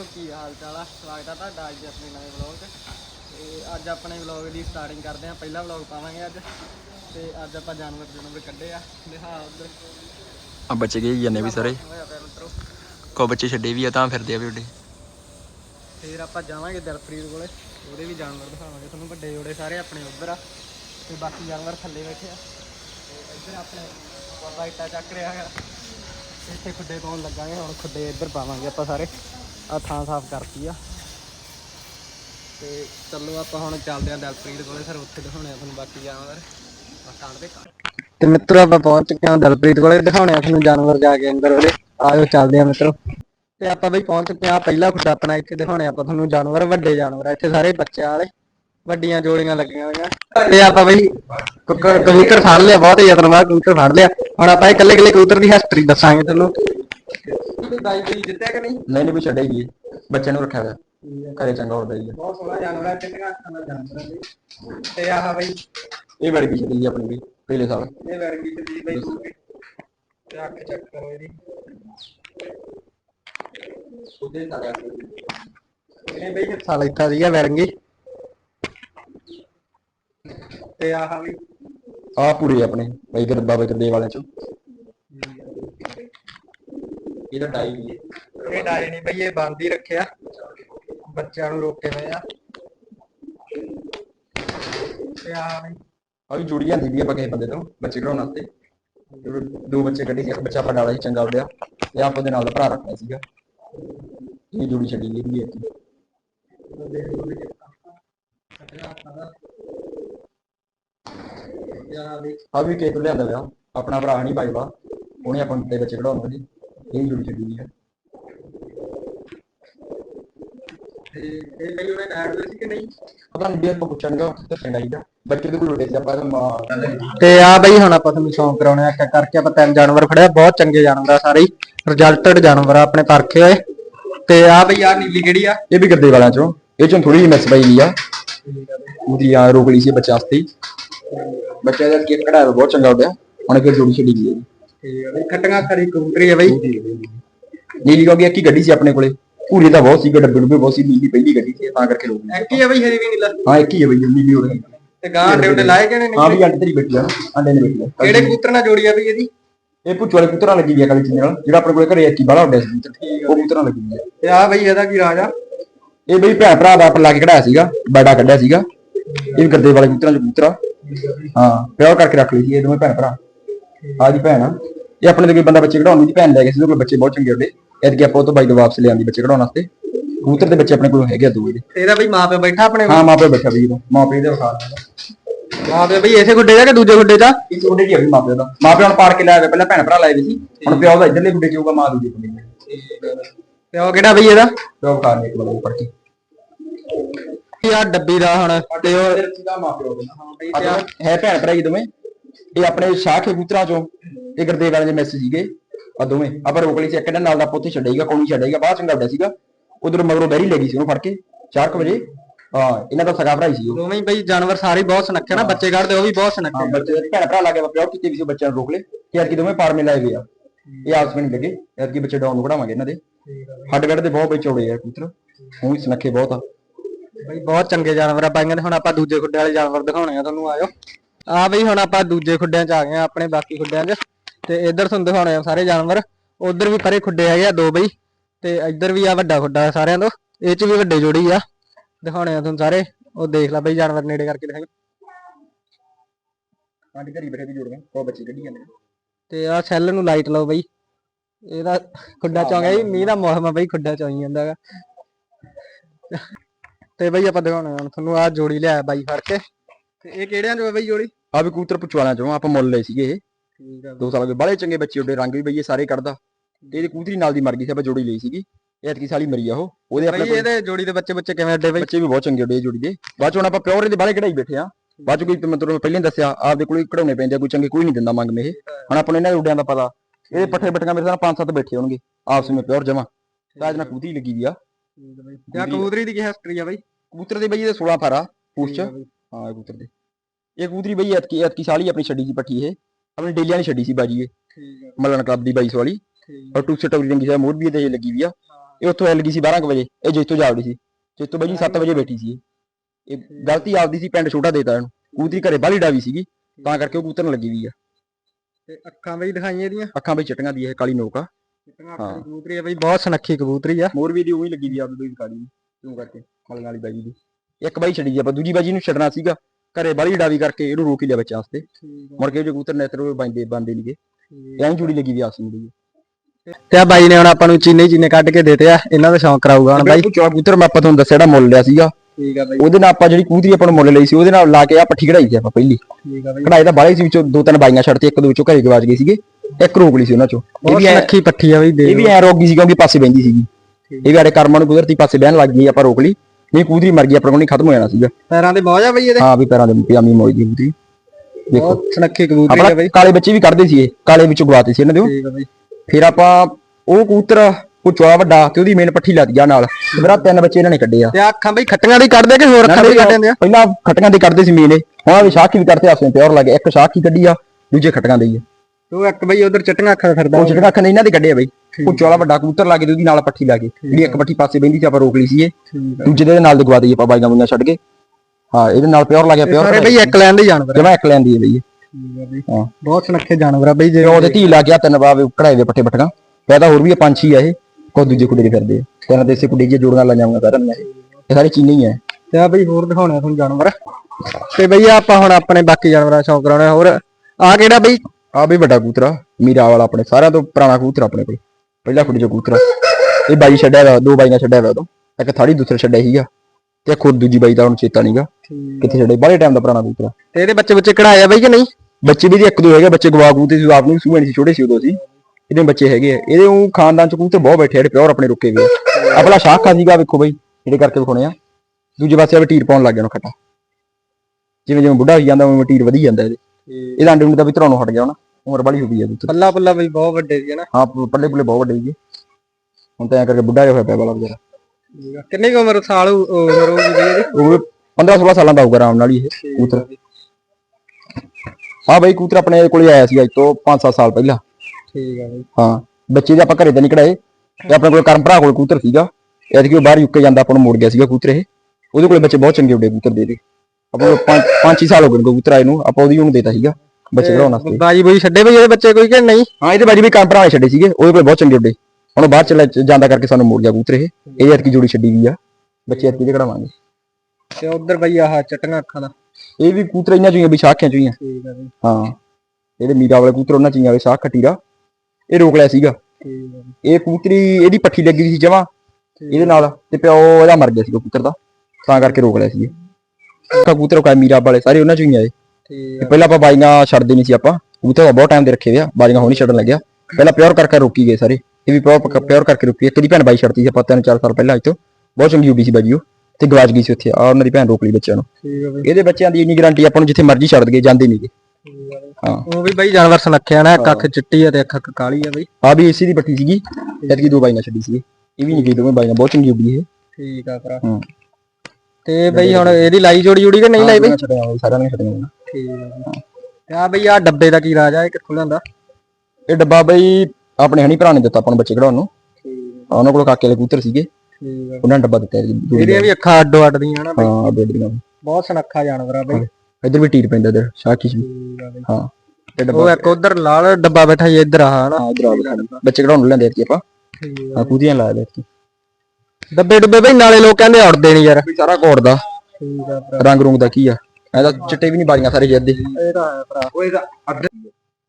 ਮਿੱਤਰੋ ਕੀ ਹਾਲ ਚਾਲ ਆ? ਸਵਾਗਤ ਆ ਤੁਹਾਡਾ ਅੱਜ ਆਪਣੇ ਨਵੇਂ ਵਲੌਗ 'ਚ। ਤੇ ਅੱਜ ਆਪਣੇ ਵਲੌਗ ਦੀ ਸਟਾਰਟਿੰਗ ਕਰਦੇ ਆ। ਪਹਿਲਾ ਵਲੌਗ ਪਾਵਾਂਗੇ ਅੱਜ। ਤੇ ਅੱਜ ਆਪਾਂ ਜਾਨਵਰ ਜਨਵਰ ਕੱਢੇ ਆ। ਦਿਖਾ ਉਧਰ। ਆ ਬੱਚੇ ਗਏ ਜਾਂਦੇ ਵੀ ਸਾਰੇ। ਹੋਇਆ ਪਿਆ ਮਿੱਤਰੋ। ਕੋ ਬੱਚੇ ਛੱਡੇ ਵੀ ਆ ਤਾਂ ਫਿਰਦੇ ਆ ਵੀ ਉੱਡੇ। ਫਿਰ ਆਪਾਂ ਜਾਵਾਂਗੇ ਦਿਲਪ੍ਰੀਤ ਕੋਲੇ। ਉਹਦੇ ਵੀ ਜਾਨਵਰ ਦਿਖਾਵਾਂਗੇ ਤੁਹਾਨੂੰ। ਵੱਡੇ ਜੋੜੇ ਸਾਰੇ ਆਪਣੇ ਉੱਧਰ ਆ। ਤੇ ਬਾਕੀ ਜਾਨਵਰ ਥੱਲੇ ਬੈਠੇ ਆ। ਤੇ ਇੱਧਰ ਆਪਣੇ ਬਾਬਾ ਇੱਟਾ ਚੱਕ ਰਿਹਾ ਹੈਗਾ। ਇੱਥੇ ਖੁੱਡੇ ਪਾਉਣ ਲੱਗਾਂਗੇ। ਹੁਣ ਖੁੱਡੇ ਇੱਧਰ ਪਾਵਾਂਗੇ ਆਪਾਂ ਸਾਰੇ। ਆ ਥਾਂ ਸਾਫ਼ ਕਰਤੀ ਆ। ਤੇ ਚਲੋ ਆਪਾਂ ਹੁਣ ਚੱਲਦੇ ਆਂ ਦਲਪ੍ਰੀਤ ਕੋਲੇ, ਫਿਰ ਉੱਥੇ ਦਿਖਾਉਣੇ ਆ ਤੁਹਾਨੂੰ ਬਾਕੀ ਜਾਨਵਰ। ਆ ਕੱਢਦੇ ਤੇ ਮਿੱਤਰੋ ਆਪਾਂ ਪਹੁੰਚ ਚੁੱਕੇ ਹਾਂ ਦਿਲਪ੍ਰੀਤ ਕੋਲੇ, ਦਿਖਾਉਣੇ ਆ ਤੁਹਾਨੂੰ ਜਾਨਵਰ ਜਾ ਕੇ ਅੰਦਰ ਉਹਦੇ। ਆਇਓ ਚੱਲਦੇ ਆ ਮਿੱਤਰੋ। ਤੇ ਆਪਾਂ ਬਈ ਪਹੁੰਚ ਚੁੱਕੇ ਆ ਪਹਿਲਾ ਖੁੱਡਾ ਆਪਣਾ ਇੱਥੇ ਦਿਖਾਉਣੇ ਆਪਾਂ ਤੁਹਾਨੂੰ ਜਾਨਵਰ, ਵੱਡੇ ਜਾਨਵਰ ਆ। ਇੱਥੇ ਸਾਰੇ ਬੱਚਿਆਂ ਵਾਲੇ, ਵੱਡੀਆਂ ਜੋੜੀਆਂ ਲੱਗੀਆਂ ਹੋਈਆਂ। ਤੇ ਆਪਾਂ ਬਈ ਕਬੂਤਰ ਫੜ ਲਿਆ, ਬਹੁਤ ਯਤਨ ਬਾਅਦ ਕਬੂਤਰ ਫੜ ਲਿਆ। ਹੁਣ ਆਪਾਂ ਇਕੱਲੇ ਇਕੱਲੇ ਕਬੂਤਰ ਦੀ ਹਿਸਟਰੀ ਦੱਸਾਂਗੇ ਤੁਹਾਨੂੰ। ਦਾਈ ਦੀ ਜਿੱਤਿਆ ਕਿ ਨਹੀਂ? ਨਹੀਂ ਨਹੀਂ ਵੀ ਛੱਡੇ ਹੀ ਬੱਚੇ ਨੂੰ ਰੱਖਿਆ ਹੋਇਆ। ਘਰੇ ਚੰਗਾ ਹੁੰਦਾ ਜੀ ਬਹੁਤ ਸੋਹਣਾ ਜਾਨਵਰ ਹੈ ਚੰਗਾ ਖਾਣਾ ਜਾਨਵਰ ਹੈ ਤੇ ਆਹ ਬਈ। ਇਹ ਬੜੀ ਛੱਡੀ ਜੀ ਆਪਣੀ ਵੀ ਪਹਿਲੇ ਸਾਲ। ਇਹ ਵਰਗੀ ਤੇ ਦੀ ਬਈ ਤੇ ਅੱਖ ਚੈੱਕ ਕਰੋ ਇਹਦੀ। ਉਹਦੇ ਸਾਰਾ ਇਹਨੇ ਬਈ ਹਿੱਸਾ ਲੈਤਾ ਸੀਗਾ ਵਰਗੀ। ਤੇ ਆਹ ਵੀ। ਆ ਪੂਰੇ ਆਪਣੇ ਬਾਈ ਗਰ ਬਾਬਾ ਗਰਦੇ ਵਾਲਿਆਂ ਚੋਂ। ਇਹਦਾ ਡਾਈ ਵੀ ਹੈ। ਇਹ ਡਾਰੇ ਨਹੀਂ ਬਈ ਇਹ ਬੰਦ ਹੀ ਰੱਖਿਆ। ਬੱਚਿਆਂ ਨੂੰ ਰੋਕੇ ਹੋਏ ਆ। ਤੇ ਆਹ ਵੀ ਆ ਵੀ ਜੁੜੀ ਜਾਂਦੀ ਵੀ ਆਪਾਂ ਕਿਸੇ ਬੰਦੇ ਤੋਂ ਬੱਚੇ ਕਢਾਉਣ ਵਾਸਤੇ। ਤੇ ਦੋ ਬੱਚੇ ਕੱਢੇ ਇੱਕ ਬੱਚਾ ਡਾਲਾ ਸੀ ਚੰਗਾ ਉੱਡਿਆ ਤੇ ਆਪਾਂ ਦੇ ਨਾਲ ਦਾ ਭਰਾ ਰੱਖਿਆ ਸੀਗਾ। ਇਹ ਜੁੜੀ ਛੱਡੀ ਗਈ ਵੀ ਹੈ ਆ ਵੀ ਕੇਕ ਲਿਆਂਦਾ ਲਿਆ ਆਪਣਾ ਭਰਾ ਨਹੀਂ ਭਾਈ ਵਾ। ਉਹਨੇ ਆਪਾਂ ਬੱਚੇ ਕਢਾਉਣ ਵਾਲੀ ਇਹ ਜੁੜੀ ਛੱਡੀ ਗਈ ਹੈ। ਤੇ ਇਹ ਬਈ ਉਹਨੇ ਡਾਇਟ ਸੀ ਕਿ ਨਹੀਂ? ਪਤਾ ਨਹੀਂ ਵੀ ਆਪਾਂ ਪੁੱਛਾਂਗੇ ਤੇ ਪਿੰਡ ਆਈਦਾ ਬੱਚੇ ਦੇ ਕੋਲ ਉੱਡੇ ਸੀ ਆਪਾਂ ਮਾਂ ਤੇ ਆ ਬਈ ਹੁਣ ਆਪਾਂ ਤੁਹਾਨੂੰ ਸ਼ੌਂਕ ਕਰਾਉਣੇ ਆ ਕਰਕੇ ਆਪਾਂ ਤਿੰਨ ਜਾਨਵਰ ਫੜਿਆ ਬਹੁਤ ਚੰਗੇ ਜਾਨਵਰ ਆ ਸਾਰੇ ਹੀ। ਰਿਜ਼ਲਟਡ ਜਾਨਵਰ ਆ ਆਪਣੇ ਪਰਖੇ ਹੋਏ। ਤੇ ਆ ਬਈ ਆ ਨੀਲੀ ਕਿਹੜੀ ਆ? ਇਹ ਵੀ ਗੱਦੇ ਵਾਲਿਆਂ ਚੋਂ। ਇਹ ਚੋਂ ਥੋੜੀ ਜਿਹੀ ਮਿਸ ਪਈ ਆ। ਉਹਦੀ ਆ ਰੋਕ ਲਈ ਸੀ ਬੱਚਾ ਵਾਸਤੇ। ਹੀ। ਬੱਚੇ ਦਾ ਕੇਕ ਕਢਾਇਆ ਬਹੁਤ ਚੰਗਾ ਉੱਡਿਆ ਹੁਣ ਫਿਰ ਜੋੜੀ ਛੱਡੀ ਗਈ ਹੈ ਠੀਕ ਆ ਬਈ ਖੱਟੀਆਂ ਖਰੀ ਕਬੂਤਰੀ ਆ ਬਈ। ਨੀਲੀ ਕਿਉਂਕਿ ਇੱਕ ਹੀ ਗੱਡੀ ਸੀ ਆਪਣੇ ਕੋਲੇ। ਪੂਰੀ ਤਾਂ ਬਹੁਤ ਸੀ ਡੱਬੇ ਡੁੱਬੇ ਬਹੁਤ ਸੀ ਨੀਲੀ ਪਹਿਲੀ ਗੱਡੀ ਸੀ ਤਾਂ ਕਰਕੇ ਲੋਕ ਇੱਕ ਹੀ ਆ ਬਈ ਹਰੀ ਵੀ ਨੀਲਾ। ਹਾਂ ਇੱਕ ਹੀ ਹੈ ਬਈ ਨੀਲੀ ਹੋ ਗਈ। ਤੇ ਗਾਂ ਉੱਡੇ ਲਾਏ ਕਿਹਨੇ ਹਾਂ ਨਹੀਂ ਵੀ ਅੰਡੇ ਤੇਰੀ ਬੈਠੀ ਆ ਅੰਡੇ ਨੇ ਬੈਠੀ ਆ। ਕਿਹੜੇ ਕਬੂਤਰ ਨਾਲ ਜੋੜੀ ਆ ਬਈ ਇਹਦੀ? ਇਹ ਪੁੱਛ ਵਾਲੇ ਪੁੱਤਰਾਂ ਲੱਗੀ ਵੀ ਆ ਕਾਲੀ ਚਿੰਨੇ ਨਾਲ। ਜਿਹੜਾ ਆਪਣੇ ਕੋਲੇ ਘਰੇ ਇੱਕ ਹੀ ਬਾਲਾ ਉੱਡਿਆ ਸੀ ਉਹ ਪੁੱਤਰਾਂ ਲੱਗੀ ਵੀ ਆ। ਤੇ ਆ ਬਈ ਇਹਦਾ ਕੀ ਰਾਜ ਆ? ਇਹ ਬਈ ਭੈਣ ਭਰਾ ਦਾ ਆਪਾਂ ਲਾ ਕੇ ਕਢਾਇਆ ਸੀਗਾ ਬੈਡਾ ਕੱਢਿਆ ਸੀਗਾ। ਇਹ ਗੱਦੇ ਵਾਲੇ ਕਬੂਤਰਾਂ ਚ ਕਬੂਤਰਾ ਹਾਂ ਪਿਓਰ ਕਰਕੇ ਰੱਖ ਲਈ ਸੀ ਇਹ ਦੋਵੇਂ ਭੈਣ ਭਰਾ। ਆਹ ਦੀ ਭੈਣ। ਆ ਇਹ ਆਪਣੇ ਤੋਂ ਕੋਈ ਬੰਦਾ ਬੱਚੇ ਕਢਾਉਣ ਦੀ ਭੈਣ ਲੈ ਕੇ ਸੀ ਉਹਦੇ ਕੋਲ ਬੱਚੇ ਬਹੁਤ ਚੰਗੇ ਉੱਡੇ ਐਤਕੀ ਆਪਾਂ ਉਹ ਤੋਂ ਬਾਈ ਤੋਂ ਵਾਪਸ ਲਿਆਂਦੀ ਬੱਚੇ ਕਢਾਉਣ ਵਾਸਤੇ। ਕਬੂਤਰ ਦੇ ਬੱਚੇ ਆਪਣੇ ਕੋਲ ਹੈਗੇ ਆ ਦੋ ਇਹਦੇ ਤੇ ਇਹਦਾ ਬਈ ਮਾਂ ਪਿਓ ਬੈਠਾ ਆਪਣੇ ਹਾਂ ਮਾਪੇ ਬੈਠਾ ਵੀ ਮਾਪੇ ਦੇ ਵਿਖਾ ਮਾਂ ਪਿਓ ਬਈ ਇਸੇ ਗੁੱਡੇ ਜਾ ਕਿ ਦੂਜੇ ਗੁੱਡੇ ਜਾ ਇਸ ਉਹਦੇ ਕੀ ਹੋਈ ਮਾਪੇ ਦਾ। ਮਾਪੇ ਹੁਣ ਪਾੜ ਕੇ ਲਾਇਆ ਪਹਿਲਾਂ ਭੈਣ ਭਰਾ ਲਾਏ ਹੋਏ ਸੀ। ਹੁਣ ਪਿਓ ਦਾ ਇੱਧਰਲੇ ਗੁੱਡੇ ਚ ਹੋਊਗਾ ਮਾਂ ਦੂਜੇ ਗੁੱਡੇ ਉਹ ਕਿਹੜਾ ਬਈ ਇਹਦਾ? ਪਿਓ ਵਿਖਾ ਨੇ ਇੱਕ ਵਾਰ ਉੱਪਰ ਕੇ। ਆ ਡੱਬੀ ਦਾ ਹੁਣ ਤੇ ਉਹ ਸੀਗਾ ਮਾਪੇ ਦਾ। ਹੈ ਭੈਣ ਭਰਾ ਹੀ ਦੋਵੇਂ? ਇਹ ਆਪਣੇ ਸ਼ਾਹ ਕਬੂਤਰਾਂ ਚੋਂ ਇਹ ਗਰਦੇਵ ਵਾਲੇ ਦੇ ਮੈਸੇਜ ਸੀਗੇ। ਆ ਦੋਵੇਂ। ਆਪਾਂ ਰੋਕ ਲਈ ਸੀ ਇੱਕ ਨਾਲ ਦਾ ਪੁੱਤ ਛੱਡੇਗਾ ਕੋਣੀ ਛੱਡੇਗਾ? ਬਾਹਰ ਚੰਗਾ ਉੱਡਿਆ ਸੀਗਾ। ਉਧਰ ਮਗਰੋਂ ਬੈਰੀ ਲੈ ਗਈ ਸੀ ਉਹਨੂੰ ਫੜ ਕੇ। 4 ਵਜੇ। ਹਾਂ ਇਹਨਾਂ ਦਾ ਸਗਾ ਭਰਾ ਹੀ ਸੀ ਉਹ। ਦੋਵੇਂ ਬਈ ਜਾਨਵਰ ਸਾਰੇ ਬਹੁਤ ਸੁਨੱਖੇ ਨਾ ਬੱਚੇ ਕੱਢਦੇ ਉਹ ਵੀ ਬਹੁਤ ਸੁਨੱਖੇ ਬੱਚੇ ਦੇ ਭੈਣ ਭਰਾ ਲਾ ਕੇ ਪਿਓ ਕਿਤੇ ਵੀ ਸੀ ਬੱਚਿਆਂ ਨੂੰ ਰੋਕ ਲਏ। ਕਿ ਅੱਜ ਦੋਵੇਂ ਪਾਰ ਲਾਏ ਗਏ ਆ। ਇਹ ਆਪਸ ਵਿੱਚ ਲੱਗੇ। ਅੱਜ ਬੱਚੇ ਡਾਊਨ ਨੂੰ ਕਢਾਵਾਂਗੇ ਇਹਨਾਂ ਦੇ। ਹੱਡ ਗੱਡ ਦੇ ਬਹੁਤ ਬਈ ਚੌੜੇ ਆ ਕਬੂਤਰ। ਉਹ ਵੀ ਸੁਨੱਖੇ ਬਹੁਤ ਆ। ਬਈ ਬਹੁਤ ਚੰਗੇ ਜਾਨਵਰ ਆ ਬਾਈਆਂ ਦੇ। ਹੁਣ ਆਪਾਂ ਦੂਜੇ ਖੁੱਡੇ ਵਾਲੇ ਜਾਨਵਰ ਦਿਖਾਉਣੇ ਆ ਤੁਹਾਨੂੰ ਆਇਓ। ਆ ਬਈ ਹੁਣ ਆਪਾਂ ਦੂਜੇ ਖੁੱਡਿਆਂ 'ਚ ਆ ਗਏ ਆ ਆਪਣੇ ਬਾਕੀ ਖੁੱਡਿਆਂ 'ਚ। ਤੇ ਇੱਧਰ ਤੁਹਾਨੂੰ ਦਿਖਾਉਣੇ ਆ ਸਾਰੇ ਜਾਨਵਰ। ਉਧਰ ਵੀ ਪਰੇ ਖੁੱਡੇ ਹੈਗੇ ਆ ਦੋ ਬਈ। ਤੇ ਇੱਧਰ ਵੀ ਆ ਵੱਡਾ ਖੁੱਡਾ ਸਾਰਿਆਂ ਤੋਂ। ਇਹ 'ਚ ਵੀ ਵੱਡੇ ਜੋੜੀ ਆ। ਦਿਖਾਉਣੇ ਆ ਤੁਹਾਨੂੰ ਸਾਰੇ। ਉਹ ਦੇਖ ਲੈ ਬਈ ਜਾਨਵਰ ਨੇੜੇ ਕਰਕੇ ਦਿਖਾਈ। ਸਾਡੇ ਘਰੀ ਬੈਠੇ ਵੀ ਜੁੜ ਗਏ। ਉਹ ਬੱਚੇ ਕੱਢੀ ਜਾਂਦੇ ਤੇ ਆ ਸੈੱਲ ਨੂੰ ਲਾਈਟ ਲਾਓ ਬਈ। ਇਹਦਾ ਖੁੱਡਾ ਚੌਂ ਗਿਆ ਜੀ। ਮੀਂਹ ਦਾ ਮੌਸਮ ਆ ਬਈ ਖੁੱਡਾ ਚੌਂ ਜਾਂਦਾ ਹੈਗਾ। ਤੇ ਬਈ ਆਪਾਂ ਦਿਖਾਉਣੇ ਤੁਹਾਨੂੰ। ਆ ਜੋੜੀ ਲਿਆਇਆ ਬਾਈ ਫੜ ਕੇ। ਤੇ ਇਹ ਕਿਹੜਿਆਂ ਚੋਂ ਬਈ ਜੋੜੀ? ਆ ਵੀ ਕਬੂਤਰ ਪੁੱਛਵਾਲਾਂ ਚੋਂ ਆਪਾਂ ਮੁੱਲ ਲਏ ਸੀਗੇ ਇਹ। ਠੀਕ ਆ ਦੋ ਸਾਲ ਹੋ ਗਏ ਬਾਲੇ ਚੰਗੇ ਬੱਚੇ ਉੱਡੇ ਰੰਗ ਵੀ ਬਈ ਇਹ ਸਾਰੇ ਕੱਢਦਾ। ਤੇ ਇਹਦੀ ਕਬੂਤਰੀ ਨਾਲ ਦੀ ਮਰ ਗਈ ਸੀ ਆਪਾਂ ਜੋੜੀ ਲਈ ਸੀਗੀ। ਇਹ ਐਤਕੀ ਸਾਲੀ ਮਰੀ ਆ ਉਹ। ਉਹਦੇ ਆਪਣੇ ਬਈ ਇਹਦੇ ਜੋੜੀ ਦੇ ਬੱਚੇ ਬੱਚੇ ਕਿਵੇਂ ਅੱਡੇ ਬਈ? ਬੱਚੇ ਵੀ ਬਹੁਤ ਚੰਗੇ ਉੱਡੇ ਜੋੜੀ ਦੇ। ਬਾਅਦ ਚ ਆਪਾਂ ਪਿਓਰ ਦੇ ਬਾਲੇ ਕਢਾਈ ਬੈਠੇ ਆ। ਬਾਅਦ ਚ ਕੋਈ ਮਤਲਬ ਪਹਿਲਾਂ ਹੀ ਦੱਸਿਆ ਆਪਦੇ ਕੋਲ ਹੀ ਕਢਾਉਣੇ ਪੈਂਦੇ ਆ ਕੋਈ ਚੰਗੇ ਕੋਈ ਨਹੀਂ ਦਿੰਦਾ ਮੰਗ ਮੇ ਇਹ। ਹੁਣ ਆਪਾਂ ਨੂੰ ਇਹਨਾਂ ਦੇ ਉੱਡਿਆਂ ਦਾ ਪਤਾ। ਇਹਦੇ ਪੱਠੇ ਬੱਟੀਆਂ ਮੇਰੇ ਨਾਲ ਪੰਜ ਸੱਤ ਬੈਠੇ ਹੋਣਗੇ। ਆਪਸ ਵਿੱਚ ਪਿਓਰ ਜਮਾ। ਤਾਂ ਨਾਲ ਕਬੂਤਰੀ ਲੱਗੀ ਵੀ ਆ। ਜਾਂ ਕਬੂਤਰੀ ਦੀ ਕੀ ਹਿਸਟਰੀ ਆ ਬਈ? ਕਬੂਤਰ ਦੇ ਬਈ ਇਹਦੇ 16 ਫਾਰਾ ਪੂਛ ਠੀਕ ਆ ਬਈ, ਹਾਂ ਕਬੂਤਰ ਦੇ। ਇਹ ਕਬੂਤਰੀ ਬਈ ਐਤਕੀ ਐਤਕੀ ਸਾਲੀ ਆਪਣੀ ਛੱਡੀ ਸੀ ਪੱਠੀ ਇਹ। ਆਪਣੀ ਡੇਲੀਆਂ ਨਹੀਂ ਛੱਡੀ ਸੀ ਬਾਜੀ ਇਹ। ਠੀਕ ਮੱਲਣ ਕਲੱਬ ਦੀ 22 ਵਾਲੀ ਔਰ ਟੂਸੇ ਟੌਰੀ ਰੰਗੀ ਸਾਹਿਬ ਮੋੜ ਵੀ ਇਹਦੇ ਲੱਗੀ ਵੀ ਆ। ਇਹ ਉੱਥੋਂ ਹਿੱਲ ਗਈ ਸੀ 12 ਕੁ ਵਜੇ। ਇਹ ਜੇਤੂ ਜਾਵੜੀ ਸੀ। ਜੇਤੂ ਬਾਈ ਜੀ 7 ਵਜੇ ਬੈਠੀ ਸੀ ਇਹ। ਗਲਤੀ ਆਪਦੀ ਸੀ ਪਿੰਡ ਛੋਟਾ ਦੇਤਾ ਇਹਨੂੰ। ਕਬੂਤਰੀ ਘਰੇ ਬਾਲੀ ਡਾਵੀ ਸੀਗੀ। ਤਾਂ ਕਰਕੇ ਉਹ ਕਬੂਤਰ ਨੂੰ ਲੱਗੀ ਵੀ ਆ। ਤੇ ਅੱਖਾਂ ਬਈ ਦਿਖਾਈਆਂ ਇਹਦੀਆਂ? ਅੱਖਾਂ ਵਿੱਚ ਚਟੀਆਂ ਦੀ ਇਹ ਕਾਲੀ ਨੋਕ ਆ। ਚਿੱਟੀਆਂ। ਅੱਖਾਂ ਦੀ ਕਬੂਤਰੀ ਆ ਬਈ ਬਹੁਤ ਸੁਨੱਖੀ ਕਬੂਤਰੀ ਆ। ਮੋਰ ਵੀ ਦੀ ਉਹੀ ਲੱਗੀ ਵੀ ਆ ਆਪਦੀ ਕਾਲੀ। ਕਿਉਂ ਕਰਕੇ ਮਲਣ ਵਾਲੀ ਬਾਜੀ ਦੀ। ਇੱਕ ਬਾਈ ਛੱਡੀ ਜੀ ਆਪਾਂ ਦੂਜੀ ਬਾਜੀ ਨੂੰ ਛੱਡਣਾ ਸੀਗਾ। ਘਰੇ ਬਾਲੀ ਡਾਵੀ ਕਰਕੇ ਇਹਨੂੰ ਰੋਕ ਹੀ ਲਿਆ ਬੱਚਾ ਵਾਸਤੇ। ਮੁੜ ਕੇ ਜੋ ਕਬੂਤਰ ਨੇਤਰ ਬੰਦੇ ਬੰਦੇ ਨਹੀਂਗੇ ਐਂ ਜੁੜੀ ਲੱਗੀ ਵੀ ਆਸ ਨੂੰ ਤੇ ਆ ਬਾਈ ਨੇ ਹੁਣ ਆਪਾਂ ਨੂੰ ਚੀਨੇ ਚੀਨੇ ਕੱਢ ਕੇ ਦੇਤੇ ਆ। ਇਹਨਾਂ ਦਾ ਸ਼ੌਂਕ ਕਰਾਊਗਾ ਹੁਣ ਬਾਈ। ਕਬੂਤਰ ਮੈਂ ਆਪਾਂ ਤੁਹਾਨੂੰ ਦੱਸਿਆ ਜਿਹੜਾ ਮੁੱਲ ਲਿਆ ਸੀਗਾ। ਠੀਕ ਆ ਬਾਈ। ਉਹਦੇ ਨਾਲ ਆਪਾਂ ਜਿਹੜੀ ਕਬੂਤਰੀ ਆਪਾਂ ਨੂੰ ਮੁੱਲ ਲਈ ਸੀ ਉਹਦੇ ਨਾਲ ਲਾ ਕੇ ਆ ਪੱਠੀ ਕਢਾਈ ਸੀ ਆਪਾਂ ਪਹਿਲੀ। ਠੀਕ ਆ ਬਾਈ। ਕਢਾਈ ਤਾਂ ਬਾਲੇ ਸੀ ਵਿੱਚੋਂ ਦੋ ਤਿੰਨ ਬਾਈਆਂ ਛੱਡਤੀ ਇੱਕ ਦੋ ਵਿੱਚੋਂ ਘਰੇ ਗਵਾਚ ਗਈ ਸੀਗੇ। ਇੱਕ ਰੋਕ ਲਈ ਸੀ ਉਹਨਾਂ ਚੋਂ। ਇਹ ਵੀ ਐਂ- ਸੁਨੱਖੀ ਪੱਠੀ ਆ ਬਈ ਇਹ ਦੇਖ ਵੀ ਐ ਰੋਕ ਗਈ ਸੀ ਕਿਉਂਕਿ ਪਾਸੇ ਬੈਂਦੀ ਸੀਗੀ। ਇਹ ਵੀ ਸਾਡੇ ਕਰਮਾਂ ਨੂੰ ਕੁਦਰਤੀ ਪਾਸੇ ਬਹਿਣ ਲੱਗ ਗਈ ਆਪਾਂ ਰੋਕ ਲਈ। ਨਹੀਂ ਕਬੂਤਰੀ ਮਰ ਗਈ ਆਪਣਾ ਕੋਲ ਨਹੀਂ ਖਤਮ ਹੋ ਜਾਣਾ ਸੀਗਾ। ਪੈਰਾਂ ਦੇ ਬਹੁਤ ਆ ਬਈ ਇਹਦੇ? ਹਾਂ ਵੀ ਪੈਰਾਂ ਦੇ ਪਜਾਮੀ ਮੋਈ ਦੀ ਕਬੂਤਰੀ ਦੇਖੋ। ਸੁਨੱਖੀ ਕਬੂਤਰੀ ਆ ਆਪਣਾ ਬਈ। ਕਾਲੇ ਬੱਚੇ ਵੀ ਕੱਢਦੇ ਸੀ ਇਹ ਕਾਲੇ ਵਿੱਚੋਂ ਗਵਾਤੇ ਸੀ ਇਹਨਾਂ ਦੇ ਉਹ। ਠੀਕ ਆ ਬਈ। ਫਿਰ ਆਪਾਂ ਉਹ ਉਹ ਚੋਆ ਵੱਡਾ ਤੇ ਉਹਦੀ ਮੇਨ ਪੱਠੀ ਲੱਗ ਗਿਆ ਨਾਲ। ਮੇਰਾ ਤਿੰਨ ਬੱਚੇ ਇਹਨਾਂ ਨੇ ਕੱਢੇ ਆ। ਤੇ ਅੱਖਾਂ ਬਈ ਖੱਟੀਆਂ ਦੀ ਕੱਢਦੇ ਕਿ ਹੋਰ ਅੱਖਾਂ ਦੀ ਕੱਢ ਦਿੰਦੇ ਆ? ਪਹਿਲਾਂ ਖਟਕਾਂ ਦੇ ਕੱਢਦੇ ਸੀ ਮੇਨ ਇਹ। ਹੁਣ ਆ ਵੀ ਸ਼ਾਖੀ ਵੀ ਕੱਢਦੇ ਆਸੇ ਪਿਓਰ ਲੱਗੇ। ਇੱਕ ਸ਼ਾਖੀ ਕੱਢੀ ਆ ਦੂਜੇ ਖਟਕਾਂ ਦੇ ਹੀ ਆ। ਤੂੰ ਇੱਕ ਬਈ ਉਧਰ ਚਿੱਟੀਆਂ ਅੱਖਾਂ ਫਿਰਦਾ ਉਹ ਜਿਹੜਾ ਅੱਖ ਨੇ ਇਹਨਾਂ ਦੇ ਕੱਢੇ ਆ ਬਈ। ਉਹ ਚੋਲਾ ਵੱਡਾ ਕਬੂਤਰ ਲੱਗੇ ਤੇ ਉਹਦੀ ਨਾਲ ਪੱਠੀ ਲੱਗੇ ਜਿਹੜੀ ਇੱਕ ਪੱਠੀ ਪਾਸੇ ਬੈਂਦੀ ਸੀ ਆਪਾਂ ਰੋਕ ਲਈ ਸੀ ਇਹ ਦੂਜੇ ਦੇ ਨਾਲ ਦਗਵਾ ਦਈਏ ਆਪਾਂ ਬਾਈਆਂ ਬੁਈਆਂ ਛੱਡ ਕੇ। ਹਾਂ ਇਹਦੇ ਨਾਲ ਪਿਓਰ ਲੱਗਿਆ ਪਿਓਰ ਸਾਰੇ ਬਈ ਇੱਕ ਲੈਣ ਦੇ ਜਾਨਵਰ। ਜਮਾ ਇੱਕ ਲੈਂਦੀ ਹੈ ਬਈ ਬਈ। ਹਾਂ। ਬਹੁਤ ਸੁਨੱਖੇ ਜਾਨਵਰ ਆ ਬਈ ਜੇ ਉਹਦੇ ਧੀ ਲੱਗ ਗਿਆ ਤਿੰਨ ਬਾਵੇ ਕਢਾਏ ਦੇ ਪੱਠੇ ਪੱਠੀਆਂ। ਪੈਦਾ ਹੋਰ ਵੀ ਆ ਪੰਜ ਛੇ ਆ ਇਹ। ਕੋ ਦੂਜੇ ਕੁੜੇ ਦੇ ਫਿਰਦੇ ਆ। ਤਿੰਨ ਦੇਸੇ ਕੁੜੇ ਜੇ ਜੋੜੀਆਂ ਲਾ ਜਾਵਾਂਗਾ ਸਾਰਿਆਂ ਨੂੰ ਇਹ। ਸਾਰੇ ਚੀਨੇ ਹੀ ਆ ਤੇ ਆ ਬਈ ਹੋਰ ਦਿਖਾਉਣੇ ਤੁਹਾਨੂੰ ਜਾਨਵਰ। ਤੇ ਬਈ ਆਪਾਂ ਹੁਣ ਆਪਣੇ ਬਾਕੀ ਜਾਨਵਰਾਂ ਦਾ ਸ਼ੌਂਕ ਕਰਾਉਣਾ। ਹੋਰ ਆ ਕਿਹੜਾ ਬਈ? ਆ ਵੀ ਵੱਡਾ ਕਬੂਤਰਾ ਮੀਰਾ ਵਾਲਾ ਆਪਣੇ ਸਾਰਿਆਂ ਤੋਂ ਪੁਰਾਣਾ ਕਬੂਤਰ ਆਪਣੇ ਕੋਲ। ਪਹਿਲਾ ਕੁੜੀ ਜੋ ਕਬੂਤਰ ਇਹ ਬਾਈ ਛੱਡਿਆ ਵਾ ਦੋ ਬਾਈਆਂ ਛੱਡਿਆ ਵਾ ਉਦੋਂ। ਇੱਕ ਥਾੜੀ ਦੂਸਰਾ ਛੱਡਿਆ ਸੀਗਾ ਤੇ ਖੁਦ ਦੂਜੀ ਬਾਈ ਦਾ ਹੁਣ ਚੇਤਾ ਨਹੀਂਗਾ ਕਿੱਥੇ ਛੱਡੇ। ਬਾਹਲੇ ਟਾਈਮ ਦਾ ਪੁਰਾਣਾ ਕਬੂਤਰ। ਤੇ ਇਹਦੇ ਬੱਚੇ ਬੱਚੇ ਕਢਾਏ ਆ ਬਈ ਕਿ ਨਹੀਂ? ਬੱਚੇ ਵੀ ਇੱਕ ਦੋ ਹੈਗੇ ਬੱਚੇ ਗਵਾ ਕਬੂਤਰ ਸੀ ਆਪ ਨੂੰ ਸੂਹੇ ਨਹੀਂ ਸੀ ਛੋਟੇ ਸੀ ਉਦੋਂ ਸੀ। ਇਹਦੇ ਬੱਚੇ ਹੈਗੇ ਆ। ਇਹਦੇ ਉਹ ਖਾਨਦਾਨ ਚ ਕਬੂਤਰ ਬਹੁਤ ਬੈਠੇ ਜਿਹੜੇ ਪਿਓਰ ਆਪਣੇ ਰੁਕੇ ਗਏ ਆਪਣਾ ਸ਼ਾਖਾ ਸੀਗਾ ਵੇਖੋ ਬਈ ਜਿਹੜੇ ਕਰਕੇ ਵਿਖਾਉਣੇ ਆ। ਦੂਜੇ ਪਾਸੇ ਆ ਵੀ ਟੀਰ ਪਾਉਣ ਲੱਗ ਗਿਆ ਉਹਨੂੰ ਖੱਟਾ। ਜਿਵੇਂ ਜਿਵੇਂ ਬੁੱਢਾ ਹੋਈ ਜਾਂਦਾ ਉਵੇਂ ਟੀਰ ਵਧੀ ਜਾਂਦਾ ਇਹਦੇ। ਇਹਦਾ ਅੰਡੇ ਨੂੰ ਤਾਂ ਵੀ ਧਰੋਂ ਹਟ ਗਿਆ ਹੁਣ। ਉਮਰ ਬੜੀ ਹੋ ਗਈ ਹੈ ਕਬੂਤਰ ਪੱਲਾ ਪੱਲਾ ਬਈ ਬਹੁਤ ਵੱਡੇ ਸੀ ਨਾ ਹਾਂ ਪ- ਪੱਲੇ ਪੁੱਲੇ ਬਹੁਤ ਵੱਡੇ ਜੀ ਹੁਣ ਤਾਂ ਐਂ ਕਰਕੇ ਬੁੱਢਾ ਜਿਹਾ ਹੋਇਆ ਪਿਆ ਵਾਲਾ ਵਿਚਾਰਾ। ਕਿੰਨੀ ਕੁ ਉਮਰ ਸਾਲ ਉਮਰ ਹੋਊਗੀ ਬਈ ਇਹਦੀ? ਉਹ 15 16 ਸਾਲਾਂ ਦਾ ਹੋਊਗਾ ਆਰਾਮ ਨਾਲ ਹੀ ਇਹ ਕਬੂਤਰ ਹਾਂ ਬਈ ਕਬੂਤਰ ਆਪਣੇ ਕੋਲੇ ਆਇਆ ਸੀ ਅੱਜ ਤੋਂ 5-7 ਸਾਲ ਪਹਿਲਾਂ। ਠੀਕ ਆ ਬਈ ਹਾਂ ਬੱਚੇ ਦੇ ਆਪਾਂ ਘਰੇ ਤਾਂ ਨਹੀਂ ਕਢਾਏ। ਤੇ ਆਪਣੇ ਕੋਲ ਕਰਮ ਭਰਾ ਕੋਲ ਕਬੂਤਰ ਸੀਗਾ। ਐਤਕੀ ਉਹ ਬਾਹਰ ਯੂਕੇ ਜਾਂਦਾ ਆਪਾਂ ਨੂੰ ਮੋੜ ਗਿਆ ਸੀਗਾ ਕਬੂਤਰ ਇਹ। ਉਹਦੇ ਕੋਲੇ ਬੱਚੇ ਬਹੁਤ ਚੰਗੇ ਉੱਡੇ ਕਬੂਤਰ ਦੇ ਦੇ। ਆਪਾਂ ਨੂੰ 5-6 ਸਾਲ ਹੋ ਗਏ ਨੇ ਕਬੂਤਰ ਆਏ ਨੂੰ ਆਪਾਂ ਉਹਦੀ ਉਹਨੂੰ ਦੇਤਾ ਸੀਗਾ। ਬੱਚੇ ਕਢਾਉਣ ਵਾਸਤੇ। ਬਾਜੀ ਬਈ ਛੱਡੇ ਬਈ ਇਹਦੇ ਬੱਚੇ ਕੋਈ ਕਿ ਨਹੀਂ? ਹਾਂ ਇਹਦੇ ਬਾਜੀ ਵੀ ਕਰਮ ਭਰਾ ਛੱਡੇ ਸੀਗੇ। ਉਹਦੇ ਕੋਲੇ ਬਹੁਤ ਚੰਗੇ ਉੱਡੇ ਹੁਣ ਬਾਹਰ ਚਲਾ ਜਾਂਦਾ ਕਰਕੇ ਸਾਨੂੰ ਮੋੜ ਗਿਆ ਕਬੂਤਰ ਇਹ। ਇਹ ਐਤਕੀ ਜੋੜੀ ਛੱਡੀ ਗਈ ਆ। ਬੱਚੇ ਐਤਕੀ ਦੇ ਕਢਾਵਾਂਗੇ। ਤੇ ਉਧਰ ਬਈ ਆਹ ਚਟੀਆਂ ਅੱਖਾਂ ਦਾ। ਇਹ ਵੀ ਕਬੂਤਰ ਇਹਨਾਂ ਚੋਂ ਵੀ ਸ਼ਾਖਿਆਂ ਚੋਂ ਠੀਕ ਆ ਬਈ। ਹਾਂ। ਇਹਦੇ ਮੀਰਾ ਵਾਲੇ ਕਬੂਤਰ ਉਹਨਾਂ ਚ ਹੀ ਆ ਵੀ ਸ਼ਾਖ ਖੱਟੀ ਦਾ। ਇਹ ਰੋਕ ਲਿਆ ਸੀਗਾ। ਇਹ ਕਬੂਤਰੀ ਇਹਦੀ ਪੱਠੀ ਲੱਗੀ ਸੀ ਜਮਾ। ਇਹਦੇ ਨਾਲ ਤੇ ਪਿਓ ਇਹਦਾ ਮਰ ਗਿਆ ਸੀ ਕਬੂਤਰ ਦਾ। ਤਾਂ ਕਰਕੇ ਰੋਕ ਲਿਆ ਸੀ ਇਹ ਕਬੂਤਰ ਕਾ ਮੀਰਾ ਵਾਲੇ ਸਾਰੇ ਉਹਨਾਂ ਚੋਂ ਹੀ ਆਏ ਠੀਕ ਪਹਿਲਾਂ ਆਪਾਂ ਬਾਈਆਂ ਛੱਡਦੇ ਨਹੀਂ ਸੀ ਆਪਾਂ। ਕਬੂਤਰ ਤਾਂ ਬਹੁਤ ਟਾਈਮ ਦੇ ਰੱਖੇ ਹੋਏ ਆ। ਬਾਈਆਂ ਹੋਣੀ ਛੱਡਣ ਲੱਗਿਆ ਪਹਿਲਾਂ ਪਿਓਰ ਕਰਕੇ ਰੋਕੀ ਗਏ ਸਾਰੇ। ਇਹ ਵੀ ਪਿਓਰ ਪਿਓਰ ਕਰਕੇ ਰੋਕੀ ਇੱਕ ਦੀ ਭੈਣ ਬਾਈ ਛੱਡਤੀ ਸੀ ਆਪਾਂ ਤਿੰਨ ਚਾਰ ਸਾਲ ਪਹਿਲਾਂ ਅੱਜ ਤੋਂ ਬਹੁਤ ਚੰਗੀ ਉੱਡੀ ਸੀ ਬਾਜੀ ਉਹ। ਤੇ ਗਵਾਚ ਗਈ ਸੀ ਉੱਥੇ। ਆ ਉਹਨਾਂ ਦੀ ਭੈਣ ਰੋਕ ਲਈ ਬੱਚਿਆਂ ਨੂੰ। ਆ ਇਹਦੇ ਬੱਚਿਆਂ ਦੀ ਇੰਨੀ ਗਾਰੰਟੀ ਆਪਾਂ ਨੂੰ ਜਿੱਥੇ ਮਰਜ਼ੀ ਛੱਡ ਦਈਏ ਜਾਂਦੇ ਨਹੀਂਗੇ ਹਾਂ। ਉਹ ਵੀ ਬਈ ਜਾਨਵਰ ਸੁਨੱਖਿਆ ਨਾ ਇੱਕ ਅੱਖ ਚਿੱਟੀ ਆ ਤੇ ਇੱਕ ਅੱਖ ਕਾਲੀ ਆ ਬਈ। ਆ ਵੀ ਏਸੀ ਦੀ ਪੱਟੀ ਸੀਗੀ। ਐਤਕੀ ਦੋ ਬਾਈਆਂ ਛੱਡੀ ਸੀ ਇਹ ਵੀ ਨਹੀਂ ਗਈ ਦੋਵੇਂ ਬਾਈਆਂ ਬਹੁਤ ਚੰਗੀ ਉੱਡੀ ਇਹ। ਠੀਕ ਆ ਭਰਾ। ਹੂੰ। ਤੇ ਬਈ ਹੁਣ ਇਹਦੀ ਲਾਈ ਜੋੜੀ ਜੋੜੀ ਕਿ ਨਹੀਂ ਲਾਈ ਬਈ? ਹੋਇਆ, ਸਾਰਿਆਂ ਨੇ ਹੋਇਆ। ਠੀਕ ਆ। ਬਈ। ਤੇ ਆ ਬਈ ਆ ਡੱਬੇ ਦਾ ਕੀ ਰਾਜ ਆ? ਇਹ ਕਿੱਥੋਂ ਲਿਆਂਦਾ? ਇਹ ਡੱਬਾ ਬਈ ਆਪਣੇ ਹਣੀ ਭਰਾ ਨੇ ਦਿੱਤਾ ਆਪਾਂ ਨੂੰ ਬੱਚੇ ਕਢਾਉਣ ਨੂੰ। ਠੀਕ ਉਹਨਾਂ ਕੋਲ ਕਾਕੇ ਦੇ ਕਬੂਤਰ ਸੀਗੇ। ਠੀਕ ਆ। ਉਹਨਾਂ ਨੇ ਡੱਬਾ ਦਿੱਤਾ ਇਹਦੀਆਂ ਵੀ ਅੱਖਾਂ ਅੱਡੋ ਅੱਡ ਦੀਆਂ ਨਾ ਬਈ। ਹਾਂ ਅੱਡੇ ਅੱਡੀਆਂ ਬਹੁਤ ਸੁਨੱਖਾ ਜਾਨਵਰ ਆ ਬਈ। ਇੱਧਰ ਵੀ ਟੀਰ ਪੈਂਦਾ ਇੱਧਰ ਆ ਬਈ। ਹਾਂ ਉਹ ਇੱਕ ਉਧਰ ਲਾਲ ਡੱਬਾ ਬੈਠਾ ਜੀ ਇੱਧਰ ਆ ਹਨਾ ਹਾਂ ਇੱਧਰ ਆ। ਬੱਚੇ ਕਢਾਉਣ ਨੂੰ ਲੈਂਦੇ ਇੱਥੇ ਆਪਾਂ। ਠੀਕ ਆ ਕੂਦੀਆਂ ਲਾਇਆ ਦੇ ਇੱਥੇ ਡੱਬੇ ਡੁੱਬੇ ਬਈ ਨਾਲੇ ਲੋਕ ਕਹਿੰਦੇ ਉੜਦੇ ਨਹੀਂ ਯਾਰ। ਸਾਰਾ ਦਾ। ਠੀਕ ਆ ਰੰਗ ਰੂੰਗ ਦਾ ਕੀ ਆ? ਇਹਦਾ ਚਿੱਟੇ ਵੀ ਨਹੀਂ ਬਾਰੀਆਂ ਸਾਰੇ ਜਿੱਦੇ ਇਹ ਤਾਂ ਹੈ ਭਰਾ ਉਹ ਇਹਦਾ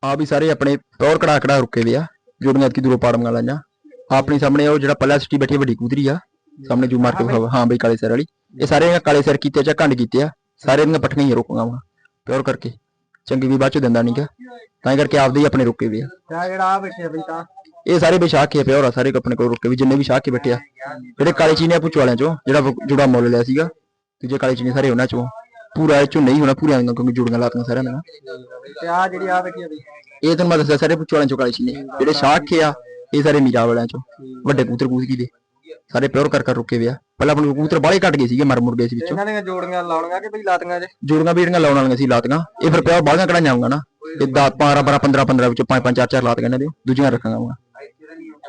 ਆ ਵੀ ਸਾਰੇ ਆਪਣੇ ਪਿਓਰ ਕੜਾ ਕੜਾ ਰੁਕੇ ਵੇ ਆ ਜੋੜੀਆਂ ਕੀ ਦੂਰੋਂ ਪਾੜੀਆਂ ਲਾਈਆਂ ਆਪਣੀ ਸਾਹਮਣੇ ਉਹ ਜਿਹੜਾ ਪੱਲਾ ਸਿੱਟੀ ਬੈਠੀ ਵੱਡੀ ਕੂਦਰੀ ਆ ਸਾਹਮਣੇ ਜੂ ਮਾਰ ਕੇ ਵਿਖਾਵਾ ਹਾਂ ਬਈ ਕਾਲੇ ਸਿਰ ਵਾਲੀ। ਇਹ ਸਾਰੇ ਕਾਲੇ ਸਿਰ ਕੀਤੇ ਜਾਂ ਕੰਡ ਕੀਤੇ ਆ ਸਾਰੇ ਇਹਨਾਂ ਪੱਟੀਆਂ ਹੀ ਰੋਕਾਂ ਵਾ ਪਿਓਰ ਕਰਕੇ। ਚੰਗੀ ਵੀ ਬਾਅਦ ਚ ਦਿੰਦਾ ਨਹੀਂਗਾ ਤਾਂ ਕਰਕੇ ਆਪਦੇ ਹੀ ਆਪਣੇ ਰੁਕੇ ਵੇ ਆ। ਤੇ ਜਿਹੜਾ ਆ ਬੈਠੇ ਬਈ ਤਾਂ। ਇਹ ਸਾਰੇ ਬੇਸ਼ਾਕ ਕੇ ਪਿਓਰ ਆ ਸਾਰੇ ਆਪਣੇ ਕੋਲ ਰੁਕੇ ਵੀ ਜਿੰਨੇ ਵੀ ਕੇ ਬੈਠੇ ਆ। ਜਿਹੜੇ ਕਾਲੇ ਚੀਨੇ ਆ ਪੁੱਛ ਵਾਲਿਆਂ ਚੋਂ ਜਿਹੜਾ ਜੁੜਾ ਮੁੱਲ ਲਿਆ ਸੀਗਾ ਦੂਜੇ ਕਾਲੇ ਚੀਨੇ ਸਾਰੇ ਉਹਨਾਂ ਚੋਂ। ਪੂਰਾ ਇਹ ਚੋਂ ਨਹੀਂ ਹੋਣਾ ਪੂਰੀਆਂ ਦੀਆਂ ਕਿਉਂਕਿ ਜੁੜੀਆਂ ਲਾਤੀਆਂ ਸਾਰਿਆਂ ਦੀਆਂ ਤੇ ਆ ਜਿਹੜੀ ਆ ਬੈਠੀ ਆ ਬਈ ਇਹ ਤੁਹਾਨੂੰ ਮੈਂ ਦੱਸਿਆ ਸਾਰੇ ਪੁੱਛ ਵਾਲਿਆਂ ਚੋਂ ਕਾਲੇ ਜਿਹੜੇ ਕੇ ਆ ਇਹ ਸਾਰੇ ਮੀਰਾ ਵਾਲਿਆਂ ਚੋਂ। ਵੱਡੇ ਕਬੂਤਰ ਕੂਦਕੀ ਦੇ ਸਾਰੇ ਪਿਓਰ ਕਰ ਕਰ ਰੁਕੇ ਵੇ ਆ। ਪਹਿਲਾਂ ਆਪਣੇ ਕਬੂਤਰ ਬਾਹਲੇ ਘਟ ਗਏ ਸੀਗੇ ਮਰ ਮੁਰ ਗਏ ਸੀ ਵਿੱਚੋਂ। ਇਹਨਾਂ ਦੀਆਂ ਜੋੜੀਆਂ ਲਾਉਣੀਆਂ ਕਿ ਬਈ ਲਾਤੀਆਂ ਜੇ? ਜੋੜੀਆਂ ਬੀੜੀਆਂ ਲਾਉਣ ਵਾਲੀਆਂ ਸੀ ਲਾਤੀਆਂ। ਇਹ ਫਿਰ ਪਿਓਰ ਬਾਹਲੀਆਂ ਕਢਾਈਆਂ ਆਉਂਗਾ ਨਾ। ਇਹ 10 12 12 15 15 ਵਿੱਚੋਂ 5 5 4 4 ਲਾਤੀਆਂ ਇਹਨਾਂ ਦੇ। ਦੂਜੀਆਂ ਰੱਖਾਂਗਾ ਮੈਂ।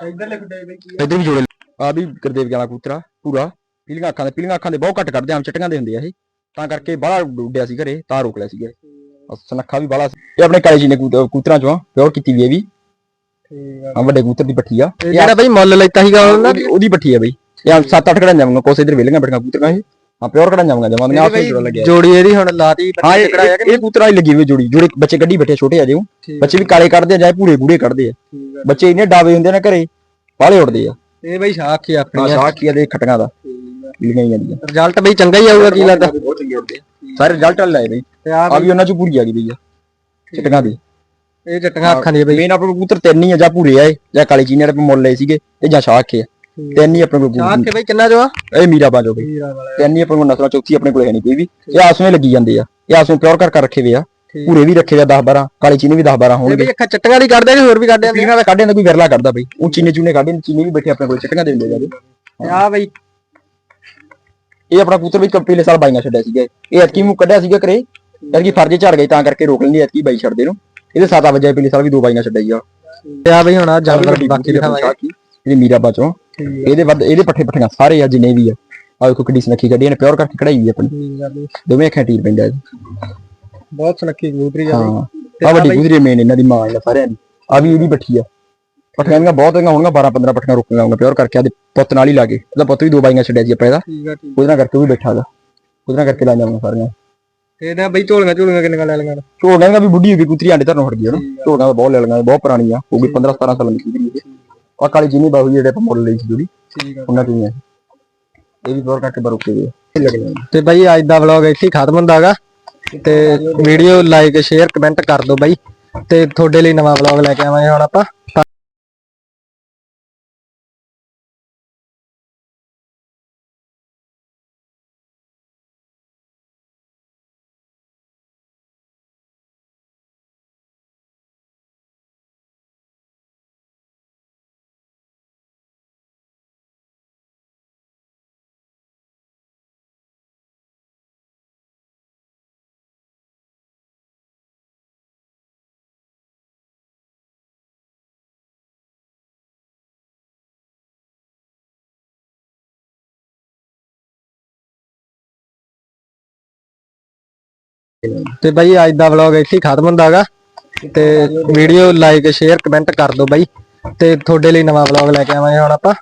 ਇੱਧਰ ਵੀ ਜੋੜੇ ਆ। ਵੀ ਗੁਰਦੇਵ ਵਾਲਾ ਕਬੂਤਰਾ ਪੂਰਾ। ਪੀਲੀਆਂ ਅੱਖਾਂ ਦੇ ਪੀਲੀਆਂ ਅੱਖਾਂ ਦੇ ਬਹੁਤ ਘੱਟ ਕੱਢਦੇ ਆਮ ਚਿੱਟੀਆਂ ਦੇ ਹੁੰਦੇ ਆ ਇਹ। ਤਾਂ ਕਰਕੇ ਬਾਹਲਾ ਉੱਡਿਆ ਸੀ ਘਰੇ ਤਾਂ ਰੋਕ ਲਿਆ ਸੀਗਾ ਇਹ। ਸੁਨੱਖਾ ਵੀ ਬਾਹਲਾ ਸੀ। ਇਹ ਆਪਣੇ ਕਾਲੇ ਜੀ ਨੇ ਕਬੂਤਰਾਂ ਚੋਂ ਪਿਓਰ ਕੀਤੀ ਵੀ ਇਹ ਵੀ। ਠੀਕ ਆ। ਵੱਡੇ ਕਬੂਤਰ ਦੀ ਪੱਠੀ ਆ। ਇਹ ਜਿਹੜਾ ਬਾਈ ਮੁੱਲ ਲੈਤਾ ਸੀਗਾ ਉਹਨਾਂ ਉਹਦੀ ਉਹਦੀ ਪੱਠੀ ਆ ਬਈ। ਇਹ ਸੱਤ ਅੱਠ ਕੜਾਂ ਜਾਵਾਂਗਾ ਕੋਸੇ ਇਧਰ ਵੇਲੀਆਂ ਬੈਠੀਆਂ ਕਬੂਤਰਾਂ ਇਹ। ਹਾਂ ਪਿਓਰ ਕੜਾਂ ਜਾਵਾਂਗਾ ਜਮਾਂਦੀਆਂ ਆਪੇ ਜੁੜਾ ਲੱਗਿਆ। ਜੋੜੀ ਇਹਦੀ ਹੁਣ ਲਾਤੀ ਹਾਂ ਇਹ ਇਹ- ਇਹ ਕਬੂਤਰਾਂ ਹੀ ਲੱਗੀ ਹੋਈ ਜੋੜੀ। ਜੋੜੇ ਬੱਚੇ ਕੱਢੀ ਬੈਠੇ ਛੋਟੇ ਆ ਜਿਉ ਬੱਚੇ ਵੀ ਕਾਲੇ ਕੱਢਦੇ ਆ ਜਾਂ ਪੂਰੇ ਗੂੜੇ ਕੱਢਦੇ ਆ। ਠੀਕ ਆ। ਬੱਚੇ ਇੰਨੇ ਡਾਵੇ ਹੁੰਦੇ ਨੇ ਘਰੇ ਬਾਹਲੇ ਉੱਡਦੇ ਆ। ਇਹ ਬਾਈ ਸ਼ਾਖ ਹੀ ਆ ਆਪਣੀ ਆ ਦੇ ਖਟਕਾਂ ਦਾ। ਲਿਖੀਆਂ ਹੀ ਜਾਂਦੀਆਂ ਰਿਜ਼ਲਟ ਬਈ ਚੰਗਾ ਹੀ ਆਊਗਾ ਕੀ ਲੱਗਦਾ? ਬਹੁਤ ਚੰਗੇ ਆ। ਸਾਰੇ ਰਿਜ਼ਲਟ ਲਾਏ ਬਈ। ਤੇ ਆ ਆ ਵੀ ਉਹਨਾਂ ਚ ਪੂਰੀ ਆ ਗਈ ਬਈ ਆ। ਚਟਕਾਂ ਦੀ। ਇਹ ਚਟੀਆਂ ਅੱਖਾਂ ਦੀ ਬਈ। ਮੇਨ ਆਪਣੇ ਕੋਲ ਕਬੂਤਰ ਤਿੰਨ ਹੀ ਆ ਜਾਂ ਪੂਰੇ ਆ ਇਹ ਜਾਂ ਕਾਲੀ ਚੀਨੀ ਵਾਲੇ ਮੁੱਲ ਲਏ ਸੀਗੇ ਇਹ ਜਾਂ ਸ਼ਾਖ ਆ। ਤਿੰਨ ਹੀ ਆਪਣੇ ਕੋਲ ਸ਼ਾਖ ਬਈ ਕਿੰਨਾ ਜੋ ਆ? ਇਹ ਮੀਰਾ ਬਾਜੋ ਬਈ। ਵਾਲਾ। ਤਿੰਨ ਹੀ ਆਪਣੇ ਕੋਲ ਨਸਲਾਂ ਚੌਥੀ ਆਪਣੇ ਕੋਲ ਹੈ ਨਹੀਂ ਕੋਈ ਵੀ। ਇਹ ਆਸਵੇਂ ਲੱਗੀ ਜਾਂਦੇ ਆ। ਇਹ ਆਸਵੇਂ ਪਿਓਰ ਕਰ ਕਰ ਰੱਖੇ ਵੇ ਆ। ਪੂਰੇ ਵੀ ਰੱਖੇ ਵੇ 10 12 ਕਾਲੀ ਚੀਨੀ ਵੀ 10 12 ਇਹ ਹੋਣਗੇ। ਬਈ ਅੱਖਾਂ ਚਟੀਆਂ ਦੀ ਕੱਢਦੇ ਕਿ ਹੋਰ ਵੀ ਕੱਢਦੇ ਆ? ਪੀਣਾ ਦਾ ਕੱਢੇ ਦਾ ਕੋਈ ਵਿਰਲਾ ਕੱਢਦਾ ਬਈ। ਉਹ ਚੀਨੇ ਚੂਨੇ ਕੱਢੇ ਚੀਨੇ ਵੀ ਬੈਠੇ ਆਪਣੇ ਕੋਲ ਚਟਕਾਂ ਦੇ ਹੁੰਦੇ ਜਾਦੇ ਤੇ ਆ ਬਈ ਇਹ ਆਪਣਾ ਕਬੂਤਰ ਵੀ ਪਿਛਲੇ ਸਾਲ ਬਾਈਆਂ ਛੱਡਿਆ ਸੀਗਾ। ਇਹ ਐਤਕੀ ਨੂੰ ਕੱਢਿਆ ਸੀਗਾ ਕਰੇ ਐਤਕੀ ਫਰਜੇ ਝੜ ਗਏ ਤਾਂ ਕਰਕੇ ਰੋਕ ਲੈਂਦੀ ਐਤਕੀ ਬਾਈ ਛੱਡਦੇ ਨੂੰ। ਇਹਦੇ 7 ਵਜੇ ਪਿਛਲੇ ਸਾਲ ਵੀ ਦੋ ਬਾਈਆਂ ਛੱਡਿਆ ਸੀਗਾ ਤੇ ਆ ਬਈ ਹੁਣ ਆ ਜਾਨਵਰ ਬਾਕੀ ਦਿਖਾਵਾਂਗੇ। ਇਹ ਮੀਰਾ ਬਾਚੋਂ। ਇਹਦੇ ਵੱਧ ਇਹਦੇ ਪੱਠੇ ਪੱਠੀਆਂ ਸਾਰੇ ਆ ਜਿੰਨੇ ਵੀ ਆ। ਆ ਦੇਖੋ ਕਿੱਡੀ ਸੁਨੱਖੀ ਕੱਢੀ ਇਹਨੇ ਪਿਓਰ ਕਰਕੇ ਕਢਾਈ ਵੀ ਆਪਣੀ। ਬਈ। ਦੋਵੇਂ ਅੱਖਾਂ ਟੀਰ ਪੈਂਦਾ ਇਹਦੇ। ਬਹੁਤ ਸੁਨੱਖੀ ਕਬੂਤਰੀ ਤੇ ਆ ਵੱਡੀ ਬਈ- ਗੁਜਰੀ ਮੇਨ ਇਹਨਾਂ ਦੀ ਮਾਂ ਆ ਸਾਰਿਆਂ ਦੀ। ਆ ਵੀ ਇਹਦੀ ਪੱਠੀ ਆ। ਪੱਠੀਆਂ ਦੀਆਂ ਬਹੁਤ ਹੈਗੀਆਂ ਹੋਣਗੀਆਂ 12 15 ਪੱਠੀਆਂ ਰੁਕੀਆਂ ਹੋਣਗੀਆਂ ਪਿਓਰ ਕਰਕੇ ਆਦੇ ਪੁੱਤ ਨਾਲ ਹੀ ਲਾ ਕੇ ਉਹਦਾ ਪੁੱਤ ਵੀ ਦੋ ਬਾਈਆਂ ਛੱਡਿਆ ਸੀ ਆਪਾਂ ਇਹਦਾ ਠੀਕ ਆ ਠੀਕ ਉਹਦੇ ਨਾਲ ਕਰਕੇ ਉਹ ਵੀ ਬੈਠਾ ਗਾ ਉਹਦੇ ਨਾਲ ਕਰਕੇ ਲਾਈਆਂ ਹੋਈਆਂ ਸਾਰੀਆਂ। ਤੇ ਇਹਦਾ ਬਈ ਝੋਲੀਆਂ ਝੋਲੀਆਂ ਕਿੰਨੀਆਂ ਲੈ ਲਈਆਂ ਝੋਲੀਆਂ ਵੀ ਬੁੱਢੀ ਹੋ ਗਈ ਕੁਤਰੀ ਆਂਡੇ ਧਰਨੋਂ ਹਟ ਗਈ ਉਹਨੂੰ ਝੋਲੀਆਂ ਤਾਂ ਬਹੁਤ ਲੈ ਲਈਆਂ ਬਹੁਤ ਪੁਰਾਣੀ ਆ ਹੋ ਗਈ 15 17 ਸਾਲਾਂ ਦੀ ਕੁਤਰੀ ਇਹ ਆ। ਕਾਲੀ ਜੀਨੀ ਬਾਹੂ ਜਿਹੜੇ ਆਪਾਂ ਮੁੱਲ ਲਈ ਸੀ ਜਿਹੜੀ ਠੀਕ ਆ। ਉਹਨਾਂ ਤੋਂ ਹੀ ਇਹ ਵੀ ਪਿਓਰ ਕਰਕੇ ਬਰੋਕੇ ਲੱਗਣੇ ਤੇ ਬਈ ਅੱਜ ਦਾ ਵਲੌਗ ਇੱਥੇ ਹੀ ਖਤਮ ਹੁੰਦਾ ਹੈਗਾ ਤੇ ਵੀਡੀਓ ਲਾਈਕ ਸ਼ੇਅਰ ਕਮੈਂਟ ਕਰ ਦਿਓ ਬਾਈ ਤੇ ਤੁਹਾਡੇ ਲਈ ਨਵਾਂ ਵਲੌਗ ਲੈ ਕੇ ਆਵਾਂਗੇ ਹੁਣ ਆਪਾਂ। ਤੇ ਬਾਈ, ਅੱਜ ਦਾ ਵਲੌਗ ਇੱਥੇ ਹੀ ਖਤਮ ਹੁੰਦਾ ਹੈਗਾ। ਤੇ ਵੀਡੀਓ ਲਾਈਕ ਸ਼ੇਅਰ ਕਮੈਂਟ ਕਰ ਦਿਓ ਬਾਈ। ਤੇ ਤੁਹਾਡੇ ਲਈ ਨਵਾਂ ਵਲੌਗ ਲੈ ਕੇ ਆਵਾਂਗੇ ਹੁਣ ਆਪਾਂ।